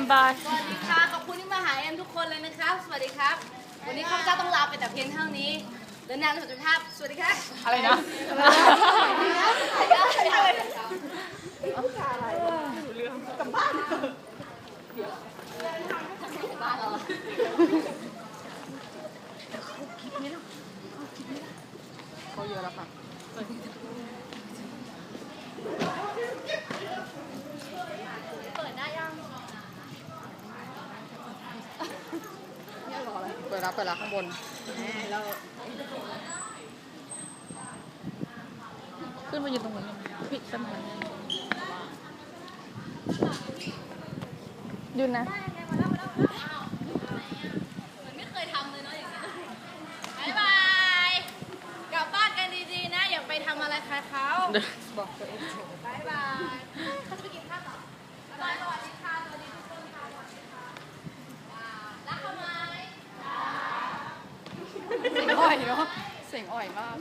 มบาย สวัสดีค่ะขอบคุณที่มาหาเอ็มทุกคนเลยนะครับ สวัสดีครับ วันนี้ข้าพเจ้าต้องลาไปแต่เพียงเท่านี้เดินทางสุขภาพ สวัสดีครับอะไรนะเขาเยอะแล้วค่ะ เปิดได้ยัง เปิดรับเปิดรับข้างบนขึ้นมายืนตรงนี้ผิดกันไหมยืนนะเหมือนไม่เคยทำเลยเนาะอย่างเงี้ยบายบายกลับบ้านกันดีๆนะอย่าไปทำอะไรใครเขาบอกตัวเองบายบายเขาจะไปกินข้าวต่อบายบายสวัสดีค่ะ สวัสดีทุกคนค่ะสวัสดีค่ะว้าวรักเขาไหม เสียงอ่อยเนาะเสียงอ่อยมาก